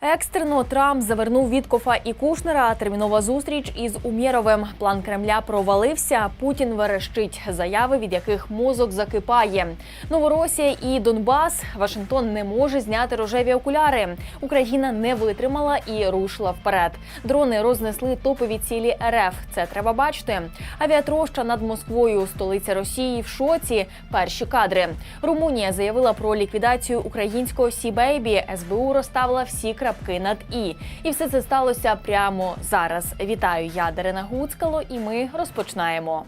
Екстрено Трамп завернув Віткофа і Кушнера. Термінова зустріч із Умєровим. План Кремля провалився. Путін верещить заяви, від яких мозок закипає. Новоросія і Донбас. Вашингтон не може зняти рожеві окуляри. Україна не витримала і рушила вперед. Дрони рознесли топові цілі РФ. Це треба бачити. Авіатроща над Москвою, столиця Росії в шоці. Перші кадри. Румунія заявила про ліквідацію українського Сі-Бейбі. СБУ розставила всі крапки над і. І все це сталося прямо зараз. Вітаю, я Дарина Гуцкало, і ми розпочинаємо.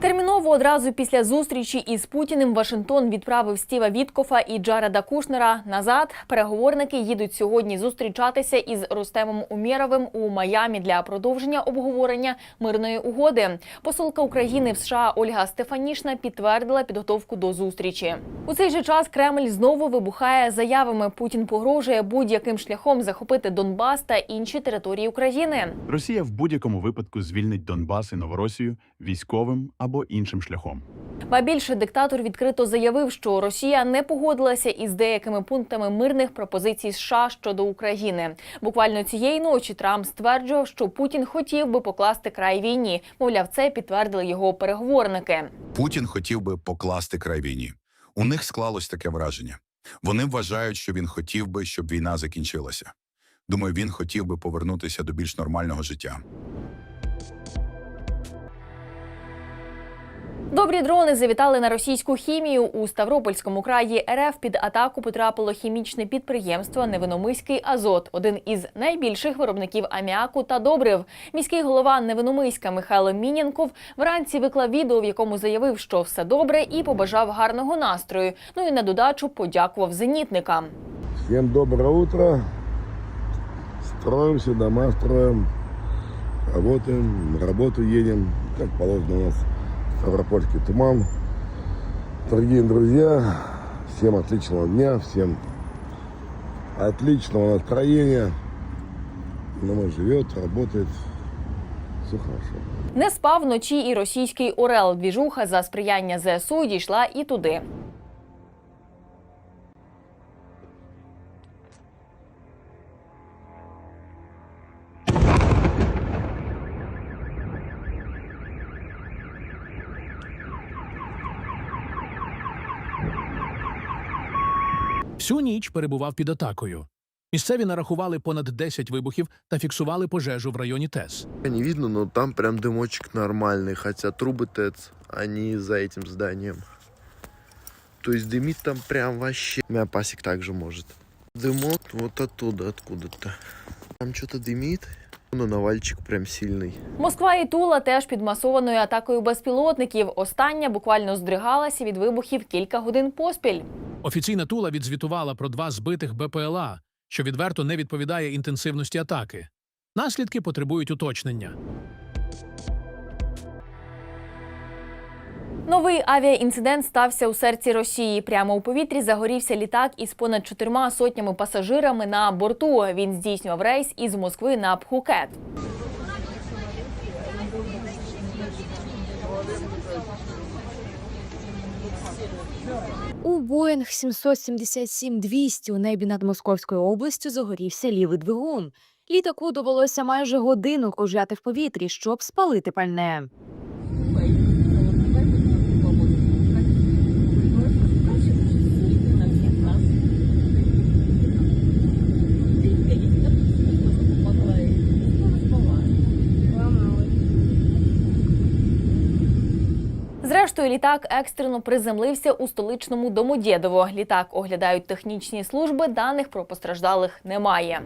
Терміново одразу після зустрічі із Путіним Вашингтон відправив Стіва Віткофа і Джареда Кушнера назад. Переговорники їдуть сьогодні зустрічатися із Рустемом Умєровим у Майамі для продовження обговорення мирної угоди. Посолка України в США Ольга Стефанішна підтвердила підготовку до зустрічі. У цей же час Кремль знову вибухає заявами. Путін погрожує будь-яким шляхом захопити Донбас та інші території України. Росія в будь-якому випадку звільнить Донбас і Новоросію військовим або іншим шляхом. Ба більше диктатор відкрито заявив, що Росія не погодилася із деякими пунктами мирних пропозицій США щодо України. Буквально цієї ночі Трамп стверджував, що Путін хотів би покласти край війні. Мовляв, це підтвердили його переговорники. Путін хотів би покласти край війні. У них склалось таке враження. Вони вважають, що він хотів би, щоб війна закінчилася. Думаю, він хотів би повернутися до більш нормального життя. Добрі дрони завітали на російську хімію у Ставропольському краї РФ. Під атаку потрапило хімічне підприємство Невиномиський Азот, один із найбільших виробників аміаку та добрив. Міський голова Невиномиська Михайло Мінянков вранці виклав відео, в якому заявив, що все добре, і побажав гарного настрою. Ну і на додачу подякував зенітникам. Всем доброе утро. Строимся, дома строим, работаем, на работу едем. Как положено у нас Ставропольский туман. Дорогие друзья, всем отличного дня, всем отличного настроения. Дома живет, работает. Все хорошо. Не спав вночі і російський Орел. Двіжуха за сприяння ЗСУ дійшла і туди. Всю ніч перебував під атакою. Місцеві нарахували понад 10 вибухів та фіксували пожежу в районі ТЕС. Не видно, но там прям дымочек нормальный, хотя трубы ТЭЦ, они за этим зданием. То есть дымит там прям вообще. У меня пасек также может. Дымок вот оттуда, откуда-то. Там что-то дымит, но навальчик прям сильный. Москва і Тула теж під масованою атакою безпілотників. Остання буквально здригалася від вибухів кілька годин поспіль. Офіційна Тула відзвітувала про два збитих БПЛА, що відверто не відповідає інтенсивності атаки. Наслідки потребують уточнення. Новий авіаінцидент стався у серці Росії. Прямо у повітрі загорівся літак із понад чотирма сотнями пасажирами на борту. Він здійснював рейс із Москви на Пхукет. У Боїнг 777-200 у небі над Московською областю загорівся лівий двигун. Літаку довелося майже годину кружляти в повітрі, щоб спалити пальне. Зрештою, літак екстрено приземлився у столичному Домодєдово. Літак оглядають технічні служби. Даних про постраждалих немає.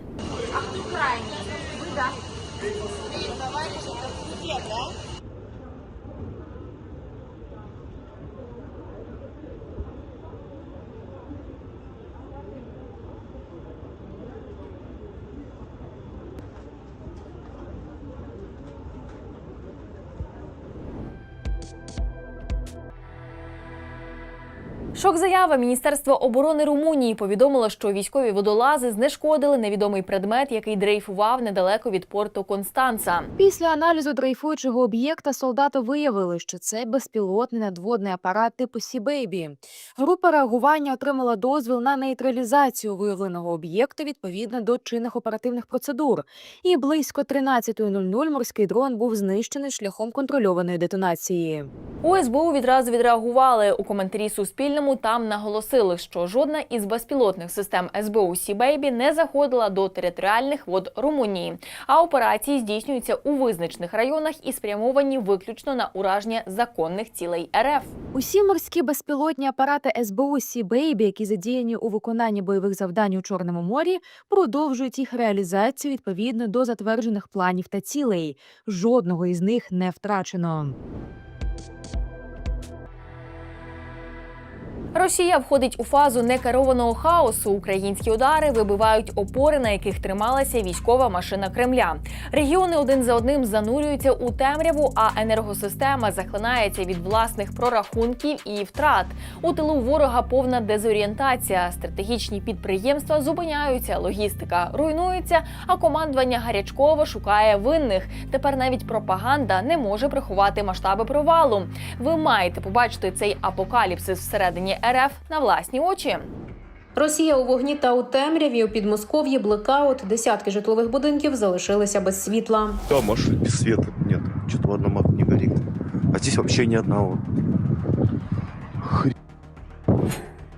Шок-заява Міністерства оборони Румунії повідомило, що військові водолази знешкодили невідомий предмет, який дрейфував недалеко від порту Констанца. Після аналізу дрейфуючого об'єкта солдати виявили, що це безпілотний надводний апарат типу Сібейбі. Група реагування отримала дозвіл на нейтралізацію виявленого об'єкту відповідно до чинних оперативних процедур. І близько 13.00 морський дрон був знищений шляхом контрольованої детонації. У СБУ відразу відреагували у коментарі Суспільного. Суспільному. Там наголосили, що жодна із безпілотних систем СБУ Сі-Бейбі не заходила до територіальних вод Румунії. А операції здійснюються у визначених районах і спрямовані виключно на ураження законних цілей РФ. Усі морські безпілотні апарати СБУ Сі Бейбі, які задіяні у виконанні бойових завдань у Чорному морі, продовжують їх реалізацію відповідно до затверджених планів та цілей. Жодного із них не втрачено. Росія входить у фазу некерованого хаосу. Українські удари вибивають опори, на яких трималася військова машина Кремля. Регіони один за одним занурюються у темряву, а енергосистема захлинається від власних прорахунків і втрат. У тилу ворога повна дезорієнтація. Стратегічні підприємства зупиняються, логістика руйнується, а командування гарячково шукає винних. Тепер навіть пропаганда не може приховати масштаби провалу. Ви маєте побачити цей апокаліпсис всередині РФ на власні очі. Росія у вогні та у темряві у Підмосков'ї блекаут. Десятки житлових будинків залишилися без світла. Да, маршрут без света нет. Что-то в одном окне не горит. А здесь вообще ни одного.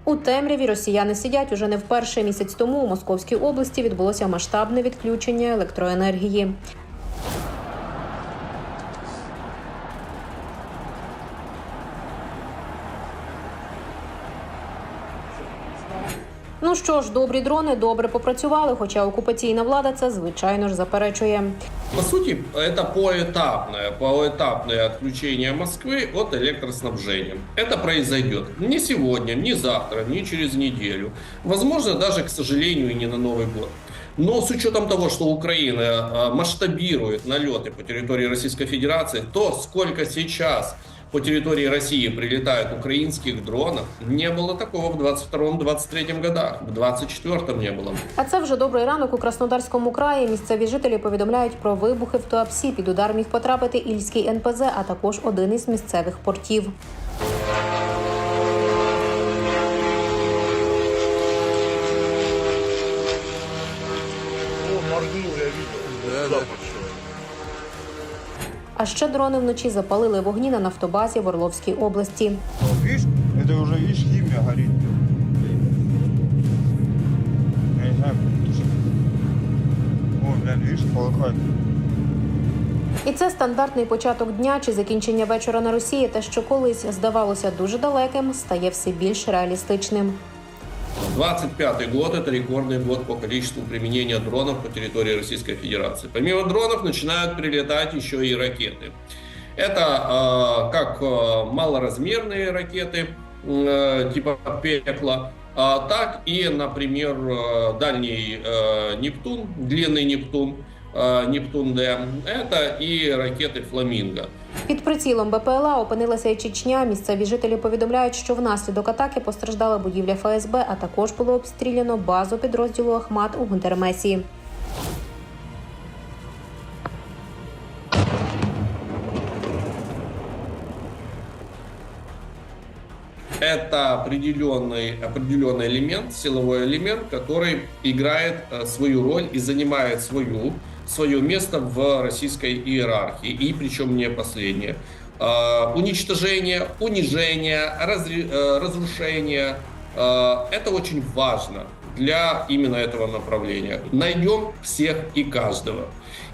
У темряві росіяни сидять уже не вперше. Місяць тому у Московській області відбулося масштабне відключення електроенергії. Ну що ж, добрі дрони добре попрацювали, хоча окупаційна влада це звичайно ж заперечує. По сути, это поэтапное, поэтапное отключение Москвы от электроснабжения. Это произойдет не сегодня, не завтра, не через неделю. Возможно, даже, к сожалению, и не на Новый год. Но с учетом того, что Украина э, масштабирует налеты по территории Российской Федерации, то сколько сейчас по территории России прилетают украинских дронов, не было такого в 22-23 годах, в 24 не было. А це вже добрий ранок у Краснодарському краї. Місцеві жителі повідомляють про вибухи в Туапсі. Під удар міг потрапити Ільський НПЗ, а також один із місцевих портів. А ще дрони вночі запалили вогні на нафтобазі в Орловській області. Видишь, это уже, видишь, химия горит. Я не знаю. О, блин, видишь, полыхает. І це стандартний початок дня чи закінчення вечора на Росії. Те, що колись здавалося дуже далеким, стає все більш реалістичним. 25 год – это рекордный год по количеству применения дронов по территории Российской Федерации. Помимо дронов начинают прилетать еще и ракеты. Это э, как э, малоразмерные ракеты э, типа «Пекла», а так и, например, э, дальний э, «Нептун», длинный «Нептун», э, «Нептун-Д». Это и ракеты «Фламинго». Під прицілом БПЛА опинилася і Чечня. Місцеві жителі повідомляють, що внаслідок атаки постраждала будівля ФСБ, а також було обстріляно базу підрозділу Ахмат у Гундермесі. это определенный, определенный элемент, силовой элемент, который играет э, свою роль и занимает свою, свое место в российской иерархии, и причем не последнее. Э, Уничтожение, унижение, э, разрушение э, – это очень важно для именно этого направления. Найдем всех и каждого.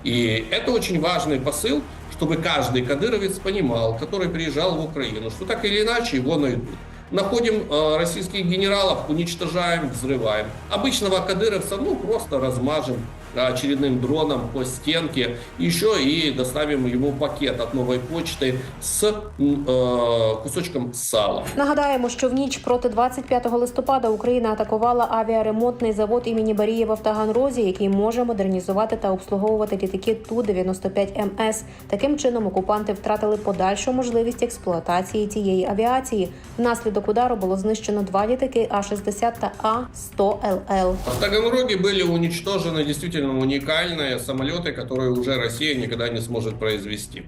И это очень важный посыл, чтобы каждый кадыровец понимал, который приезжал в Украину, что так или иначе его найдут. Находим э, российских генералов, уничтожаем, взрываем. Обычного кадыровца, ну, просто размажем очередным дроном по стенке, еще и доставим ему пакет от новой почты с м, э, кусочком сала. Нагадаємо, що в ніч проти 25 листопада Україна атакувала авіаремонтний завод імені Барієва в Таганрозі, який може модернізувати та обслуговувати літаки Ту-95 МС. Таким чином окупанти втратили подальшу можливість експлуатації цієї авіації. Внаслідок удару було знищено два літаки А-60 та А-100ЛЛ. В Таганроге были уничтожены действительно уникальные самолеты, которые уже Россия никогда не сможет произвести.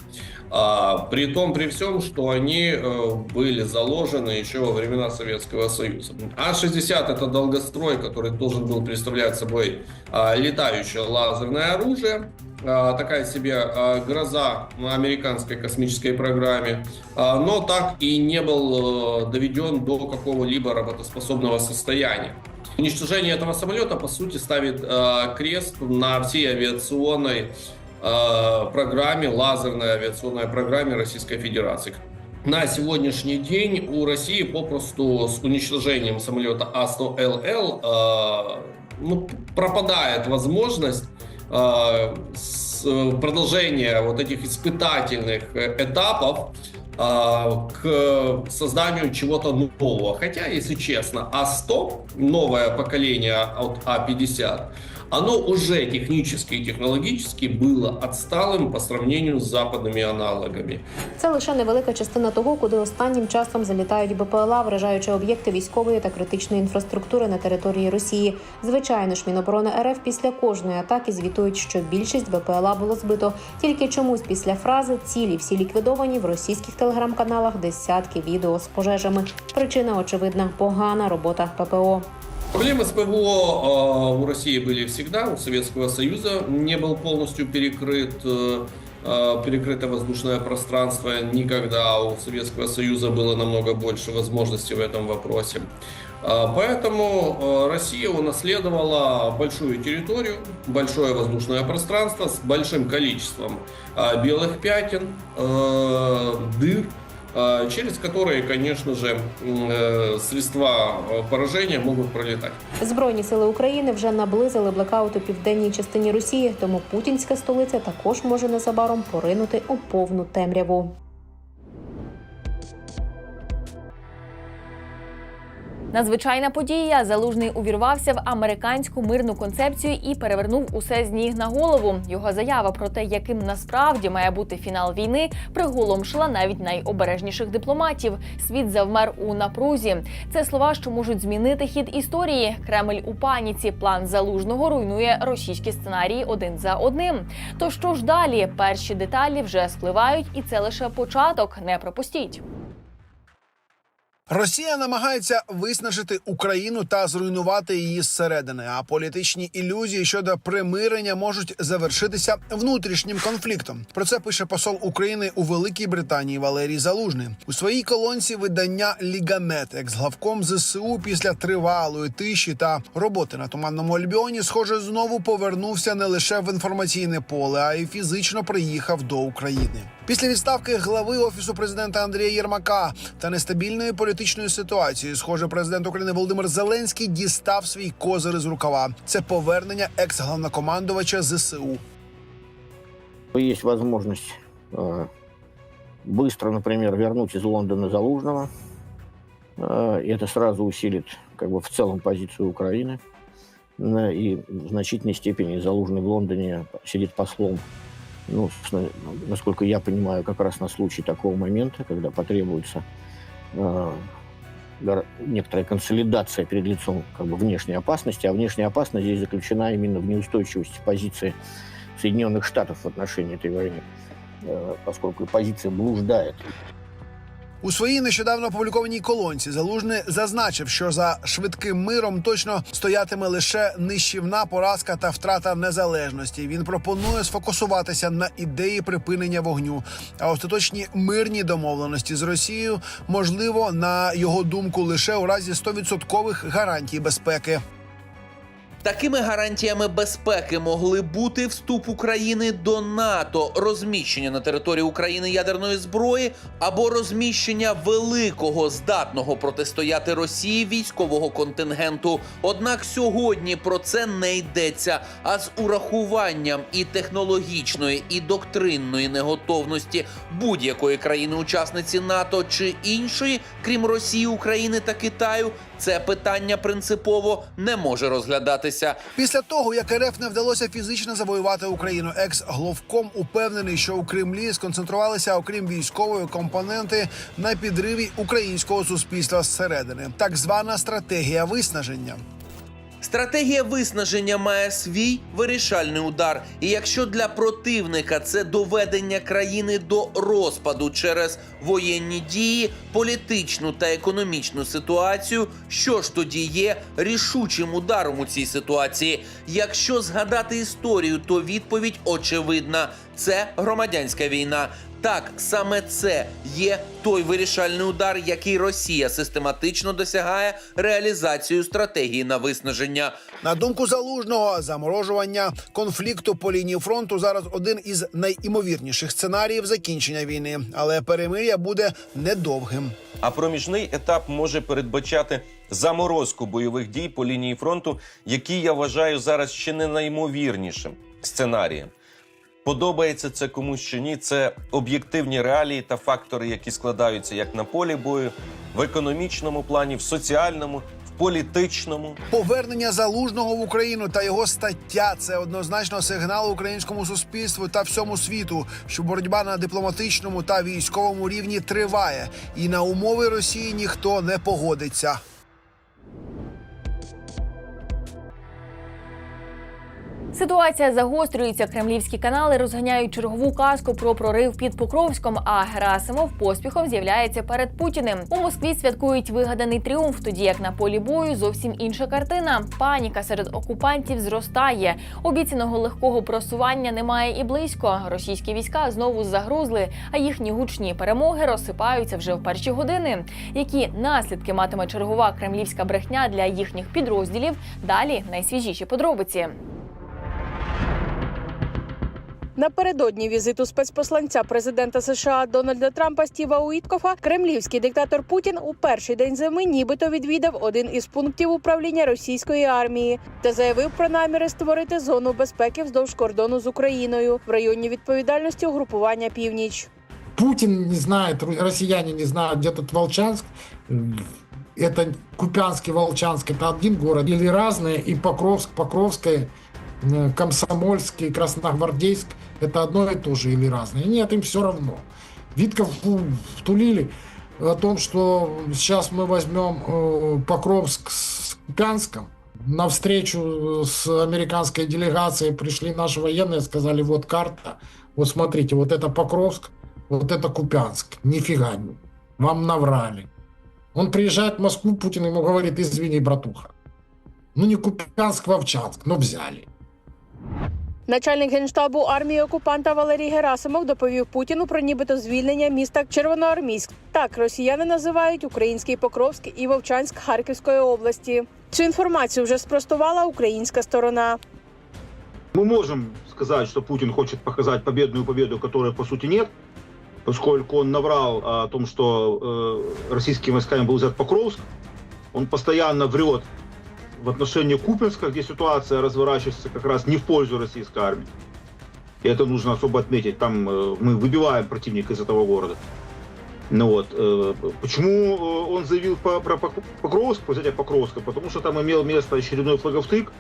А, при том, при всем, что они э, были заложены еще во времена Советского Союза. А-60 это долгострой, который должен был представлять собой а, летающее лазерное оружие. А, такая себе а, гроза на американской космической программе, но так и не был э, доведен до какого-либо работоспособного состояния. Уничтожение этого самолета, по сути, ставит э, крест на всей авиационной э, программе, лазерной авиационной программе Российской Федерации. На сегодняшний день у России попросту с уничтожением самолета А-100ЛЛ э, ну, пропадает возможность э, с- продолжения вот этих испытательных э, этапов к созданию чего-то нового. Хотя, если честно, А100, новое поколение от А50, оно уже технически и технологически было отсталым по сравнению с западными аналогами. Це лише невелика частина того, куди останнім часом залітають БПЛА, вражаючи об'єкти військової та критичної інфраструктури на території Росії. Звичайно ж, Міноборони РФ після кожної атаки звітують, що більшість БПЛА було збито. Тільки чомусь після фрази цілі всі ліквідовані в російських телеграм-каналах десятки відео з пожежами. Причина очевидна погана робота ППО. Проблемы с ПВО э, у России были всегда, у Советского Союза не был полностью перекрыт, э, э, перекрыто воздушное пространство, никогда у Советского Союза было намного больше возможностей в этом вопросе. Поэтому э, Россия унаследовала большую территорию, большое воздушное пространство с большим количеством белых пятен, э, дыр, через которые, конечно же, м, э, средства э, поражения могут пролетать. Збройні сили України вже наблизили блекаут у південній частині Росії, тому путінська столиця також може незабаром поринути у повну темряву. Надзвичайна подія. Залужний увірвався в американську мирну концепцію і перевернув усе з ніг на голову. Його заява про те, яким насправді має бути фінал війни, приголомшила навіть найобережніших дипломатів. Світ завмер у напрузі. Це слова, що можуть змінити хід історії. Кремль у паніці. План залужного руйнує російські сценарії один за одним. То що ж далі? Перші деталі вже спливають, і це лише початок. Не пропустіть. Росія намагається виснажити Україну та зруйнувати її зсередини. А політичні ілюзії щодо примирення можуть завершитися внутрішнім конфліктом. Про це пише посол України у Великій Британії Валерій Залужний у своїй колонці видання Лігамет, екс-главком ЗСУ після тривалої тиші та роботи на туманному Альбіоні, схоже, знову повернувся не лише в інформаційне поле, а й фізично приїхав до України. Після відставки глави офісу президента Андрія Єрмака та нестабільної політичної ситуації, схоже, президент України Володимир Зеленський дістав свій козир із рукава. Це повернення екс-главнокомандувача ЗСУ. Есть возможность э, быстро, например, вернуть из Лондона Залужного. Э, и это сразу усилит как бы в целом позицию Украины. Э, И в значительной степени Залужный в Лондоне сидит послом. Ну, насколько я понимаю, как раз на случай такого момента, когда потребуется э, некоторая консолидация перед лицом как бы, внешней опасности, а внешняя опасность здесь заключена именно в неустойчивости позиции Соединенных Штатов в отношении этой войны, э, поскольку позиция блуждает. У своїй нещодавно опублікованій колонці залужний зазначив, що за швидким миром точно стоятиме лише нищівна поразка та втрата незалежності. Він пропонує сфокусуватися на ідеї припинення вогню, а остаточні мирні домовленості з Росією можливо на його думку лише у разі 100% гарантій безпеки. Такими гарантіями безпеки могли бути вступ України до НАТО, розміщення на території України ядерної зброї або розміщення великого здатного протистояти Росії військового контингенту. Однак сьогодні про це не йдеться. А з урахуванням і технологічної, і доктринної неготовності будь-якої країни-учасниці НАТО чи іншої, крім Росії, України та Китаю, це питання принципово не може розглядатися. Після того, як РФ не вдалося фізично завоювати Україну, екс гловком упевнений, що у Кремлі сконцентрувалися, окрім військової компоненти, на підриві українського суспільства зсередини. Так звана стратегія виснаження. Стратегія виснаження має свій вирішальний удар. І якщо для противника це доведення країни до розпаду через воєнні дії, політичну та економічну ситуацію, що ж тоді є рішучим ударом у цій ситуації? Якщо згадати історію, то відповідь очевидна: це громадянська війна. Так, саме це є той вирішальний удар, який Росія систематично досягає реалізацією стратегії на виснаження. На думку залужного, заморожування конфлікту по лінії фронту зараз один із найімовірніших сценаріїв закінчення війни, але перемир'я буде недовгим. А проміжний етап може передбачати заморозку бойових дій по лінії фронту, який я вважаю зараз ще не найімовірнішим сценарієм. Подобається це комусь чи ні. Це об'єктивні реалії та фактори, які складаються як на полі бою, в економічному плані, в соціальному, в політичному. Повернення залужного в Україну та його стаття це однозначно сигнал українському суспільству та всьому світу, що боротьба на дипломатичному та військовому рівні триває, і на умови Росії ніхто не погодиться. Ситуація загострюється. Кремлівські канали розганяють чергову казку про прорив під Покровськом. А Герасимов поспіхом з'являється перед Путіним. У Москві святкують вигаданий тріумф, тоді як на полі бою зовсім інша картина. Паніка серед окупантів зростає. Обіцяного легкого просування немає і близько. Російські війська знову загрузли, а їхні гучні перемоги розсипаються вже в перші години. Які наслідки матиме чергова кремлівська брехня для їхніх підрозділів? Далі найсвіжіші подробиці. Напередодні візиту спецпосланця президента США Дональда Трампа Стіва Уіткофа кремлівський диктатор Путін у перший день зими нібито відвідав один із пунктів управління російської армії та заявив про наміри створити зону безпеки вздовж кордону з Україною в районі відповідальності угрупування Північ. Путин не знает, ру- россияне не знают, где тут Волчанск. Это Купянский, Волчанск, это один город. Или разные, и Покровск, Покровское, э, Комсомольский, Красногвардейск, это одно и то же или разные. Нет, им все равно. Витков втулили о том, что сейчас мы возьмем э, Покровск с Купянском. На встречу с американской делегацией пришли наши военные, сказали, вот карта, вот смотрите, вот это Покровск, вот это Купянск. Нифига не. Вам наврали. Он приезжает в Москву, Путин ему говорит, извини, братуха. Ну не Купянск, Вовчанск, но взяли. Начальник генштабу армії окупанта Валерій Герасимов доповів Путіну про нібито звільнення міста Червоноармійськ. Так росіяни називають український Покровськ і Вовчанськ Харківської області. Цю інформацію вже спростувала українська сторона. Мы можем сказать, что Путин хочет показать победную победу, которой по сути нет, поскольку он наврал о том, что э, российскими войсками был взят Покровск. Он постоянно врет в отношении Купинска, где ситуация разворачивается как раз не в пользу российской армии. И это нужно особо отметить. Там э, мы выбиваем противника из этого города. Ну вот, э, почему э, он заявил по- про Пок- Покровск, про взятие Покровска? Потому что там имел место очередной флаговтык,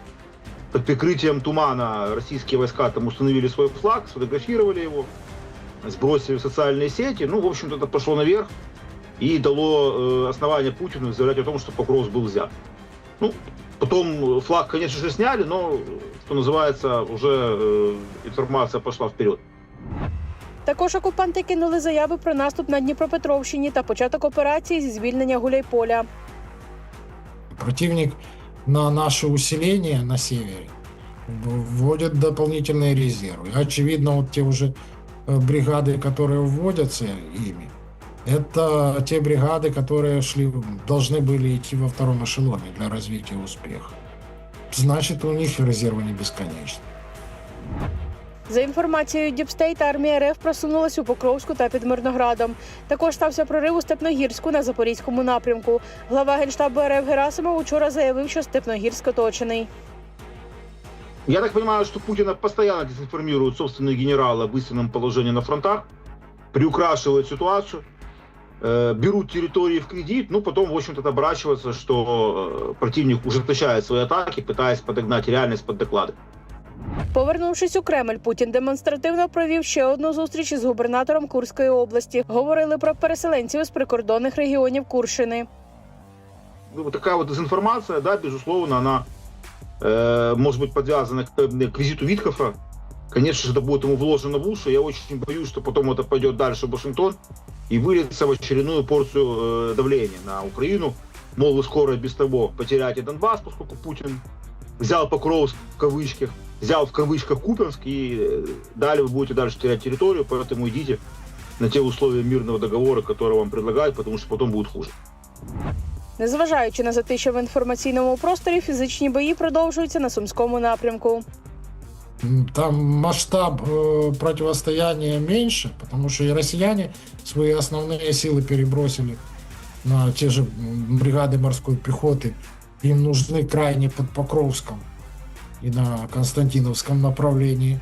под прикрытием тумана российские войска там установили свой флаг, сфотографировали его, сбросили в социальные сети. Ну, в общем-то, это пошло наверх и дало основание Путину заявлять о том, что Покровск был взят. Ну, потом флаг, конечно же, сняли, но, что называется, уже э, информация пошла вперед. Також окупанти кинули заяви про наступ на Дніпропетровщині та початок операції зі звільнення Гуляйполя. Противник на наше усиление на севере вводит дополнительные резервы. Очевидно, вот те уже э, бригады, которые вводятся ими, это те бригады, которые шли, должны были идти во втором эшелоне для развития успеха. значит у них и резервы не бесконечны. За інформацією Діпстейт, армія РФ просунулась у Покровську та під Мирноградом. Також стався прорив у Степногірську на запорізькому напрямку. Глава генштабу РФ Герасимов учора заявив, що Степногірськ оточений. Я так понимаю, что Путина постоянно дезинформируют собственные генералы об истинном положении на фронтах, приукрашивают ситуацию, э, берут территории в кредит, ну потом, в общем-то, оборачивается, что э, противник ужесточает свои атаки, пытаясь подогнать реальность под доклады. Повернувшись у Кремль, Путін демонстративно провів ще одну зустріч із губернатором Курської області. Говорили про переселенців з прикордонних регіонів Курщини. Ну, вот такая вот дезинформация, да, безусловно, она э, может быть подвязана к, к визиту Виткофа. Конечно же, это будет ему вложено в уши. Я очень боюсь, что потом это пойдет дальше в Вашингтон и выльется в очередную порцию э, давления на Украину. Мол, вы скоро без того потеряете Донбасс, поскольку Путин взял Покровск в кавычках, взял в кавычках Купенск, и э, далее вы будете дальше терять территорию, поэтому идите на те условия мирного договора, которые вам предлагают, потому что потом будет хуже. Незважаючи на затища в інформаційному просторі, фізичні бої продовжуються на сумському напрямку. М, Там масштаб э, противостояния меньше, потому что и россияне свои основные силы перебросили на те же м, бригады морской пехоты. Им нужны крайне под Покровском и на Константиновском направлении.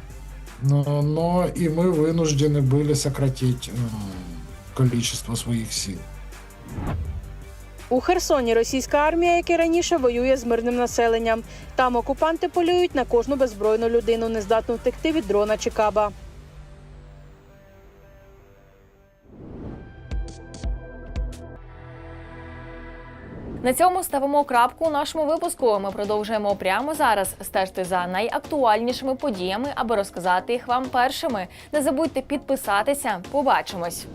Но, но и мы вынуждены были сократить м, количество своих сил. У Херсоні російська армія, як і раніше, воює з мирним населенням. Там окупанти полюють на кожну беззбройну людину, не здатну втекти від дрона чи каба. На цьому ставимо крапку у нашому випуску. Ми продовжуємо прямо зараз стежити за найактуальнішими подіями, аби розказати їх вам першими. Не забудьте підписатися. Побачимось.